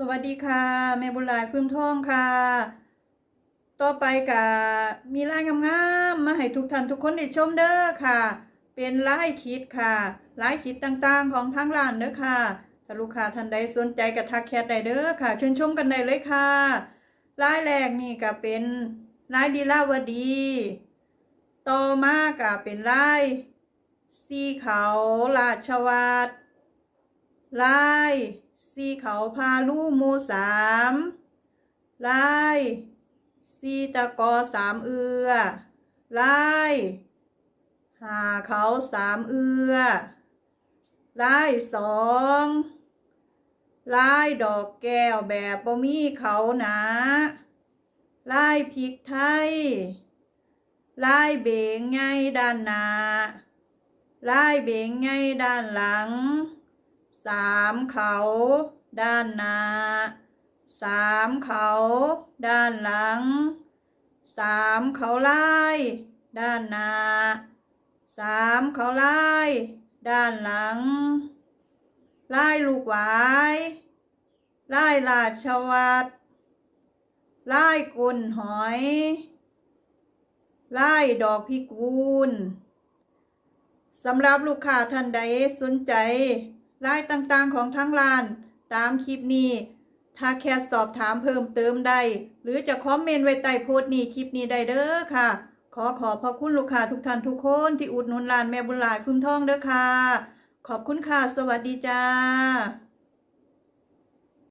สวัสดีค่ะแม่บุญหลายพื้นท่องค่ะ ต่อไปกับมีรายงามๆมาให้ทุกท่านทุกคนได้ชมเด้อค่ะ เป็นรายคิดค่ะรายคิดต่างๆของทางร้านเด้อค่ะถ้าลูกค้าท่านใดสนใจกับทักแคทได้เด้อค่ะเชิญชมกันได้เลยค่ะรายแรกนี่ก็เป็นรายดีลาวดี ต่อมาก็เป็นรายสีเขาราชวัตรลาย สีเขาพาลูหมูสามลายสีตะกอสามเอือลายหาเขาสามเอือลายสองลายดอกแก้วแบบบ่มีเขาหนาลายพริกไทยลายเบงไงด้านหน้าลายเบงไงด้านหลัง สามเขา ด้านหน้าสามเขา ด้านหลังสามเขาไล่ด้านหน้าสามเขาไล่ด้านหลัง ไล่ลูกหวายไล่ราชวัตรไล่กุนหอยไล่ดอกพิกุลสำหรับลูกค้าท่านใดสนใจ รายต่างๆของทั้งร้าน ตามคลิปนี้ ถ้าแค่สอบถามเพิ่มเติมได้ หรือจะคอมเมนต์ไว้ใต้โพสต์นี้คลิปนี้ได้เด้อค่ะ ขอขอบพระคุณลูกค้าทุกท่านทุกคนที่อุดหนุนร้านแม่บุญหลายพุ่มทองเด้อค่ะ ขอบคุณค่ะ สวัสดีจ้า